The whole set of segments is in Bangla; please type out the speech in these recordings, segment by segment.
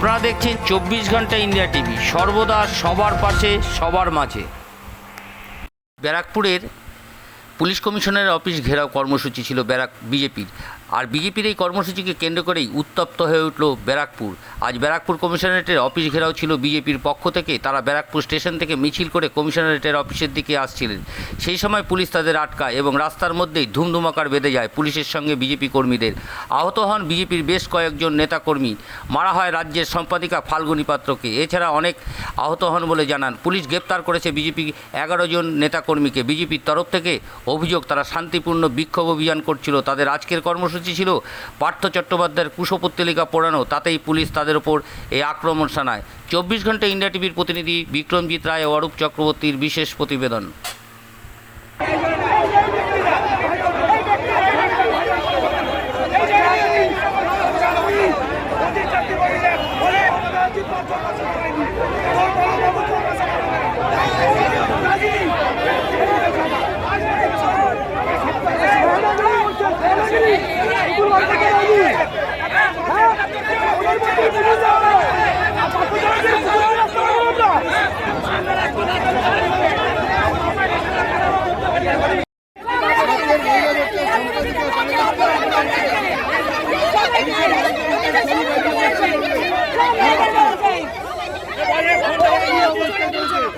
আপনারা দেখছেন চব্বিশ ঘণ্টা ইন্ডিয়া টিভি। সর্বদা সবার পাশে সবার মাঝে। ব্যারাকপুরের পুলিশ কমিশনারের অফিস ঘেরাও কর্মসূচি ছিল ব্যারাক, বিজেপির। আর বিজেপির এই কর্মসূচিকে কেন্দ্র করেই উত্তপ্ত হয়ে উঠল ব্যারাকপুর। আজ ব্যারাকপুর কমিশনারেটের অফিস ঘেরাও ছিল বিজেপির পক্ষ থেকে। তারা ব্যারাকপুর স্টেশন থেকে মিছিল করে কমিশনারেটের অফিসের দিকে আসছিলেন। সেই সময় পুলিশ তাদের আটকায় এবং রাস্তার মধ্যেই ধুমধুমাকার বেঁধে যায় পুলিশের সঙ্গে বিজেপি কর্মীদের। আহত হন বিজেপির বেশ কয়েকজন নেতাকর্মী। মারা হয় রাজ্যের সম্পাদিকা ফাল্গুনী পাত্রকে। এছাড়া অনেক আহত হন বলে জানান। পুলিশ গ্রেপ্তার করেছে বিজেপি এগারো জন নেতাকর্মীকে। বিজেপির তরফ থেকে অভিযোগ তারা শান্তিপূর্ণ বিক্ষোভ অভিযান করছিল তাদের আজকের কর্মসূচি ছিল পার্থ চট্টোপাধ্যায়ের কুশপুত্তলিকা পোড়ানো তাতেই পুলিশ তাদের ওপর এই আক্রমণ শানায় চব্বিশ ঘণ্টা ইন্ডিয়া টিভির প্রতিনিধি বিক্রমজিৎ রায় ও অরূপ চক্রবর্তীর বিশেষ প্রতিবেদন অনেক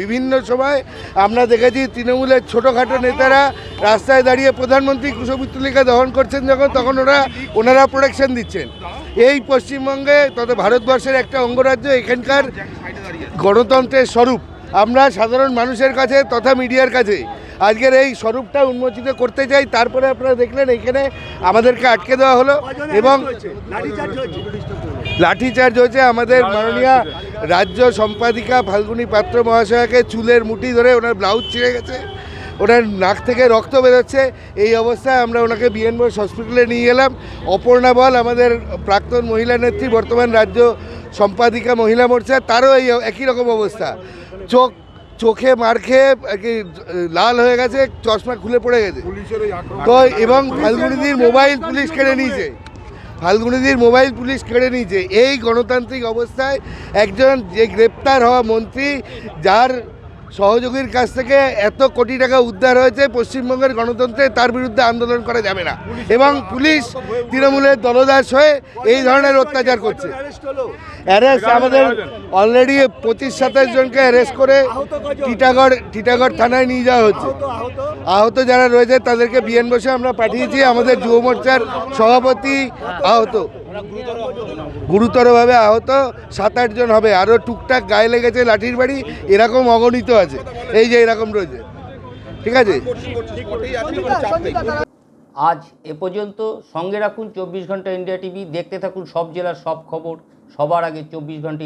বিভিন্ন সময় আমরা দেখেছি তৃণমূলের ছোটোখাটো নেতারা রাস্তায় দাঁড়িয়ে প্রধানমন্ত্রী কুশপুত্তলিকা দহন করছেন যখন, তখন ওরা, ওনারা প্রোটেকশন দিচ্ছেন। এই পশ্চিমবঙ্গে তত ভারতবর্ষের একটা অঙ্গরাজ্য এখানকার গণতন্ত্রের স্বরূপ। আমরা সাধারণ মানুষের কাছে তথা মিডিয়ার কাছে আজকের এই স্বরূপটা উন্মোচিত করতে চাই তারপরে আপনারা দেখলেন এখানে আমাদেরকে আটকে দেওয়া হলো এবং লাঠিচার্জ হয়েছে? আমাদের মাননীয় রাজ্য সম্পাদিকা ফাল্গুনী পাত্র মহাশয়াকে চুলের মুঠি ধরে ওনার ব্লাউজ ছিঁড়ে গেছে ওনার নাক থেকে রক্ত বেরোচ্ছে। এই অবস্থায় আমরা ওনাকে বিএনবোস হসপিটালে নিয়ে গেলাম। অপর্ণা বল আমাদের প্রাক্তন মহিলা নেত্রী বর্তমান রাজ্য সম্পাদিকা মহিলা মোর্চা তারও এই একই রকম অবস্থা। চোখ চোখে মার খেয়ে আর কি লাল হয়ে গেছে চশমা খুলে পড়ে গেছে। তো এবং ফাল্গুনিদির মোবাইল পুলিশ কেড়ে নিয়েছে। ফাল্গুনিদির মোবাইল পুলিশ কেড়ে নিয়েছে। এই গণতান্ত্রিক অবস্থায় একজন যে গ্রেপ্তার হওয়া মন্ত্রী যার সহযোগীর কাছ থেকে এত কোটি টাকা উদ্ধার হয়েছে পশ্চিমবঙ্গের গণতন্ত্রে তার বিরুদ্ধে আন্দোলন করা যাবে না। এবং পুলিশ তৃণমূলের দলদাস হয়ে এই ধরনের অত্যাচার করছে। অ্যারেস্ট আমাদের অলরেডি পঁচিশ সাতাশ জনকে অ্যারেস্ট করে টিটাগড় টিটাগড় থানায় নিয়ে যাওয়া হচ্ছে। আহত যারা রয়েছে তাদেরকে বিএন বসে আমরা পাঠিয়েছি। আমাদের যুব মোর্চার সভাপতি আহত। গুরুতরভাবে আহত সাত আট জন হবে। আরও টুকটাক গায়ে লেগেছে, লাঠির বাড়ি, এরকম অগণিত আছে। এই যে এরকম রয়েছে। ঠিক আছে? আজ এ পর্যন্ত সঙ্গে রাখুন চব্বিশ ঘণ্টা ইন্ডিয়া টিভি। দেখতে থাকুন সব জেলার সব খবর। সবার আগে চব্বিশ ঘণ্টা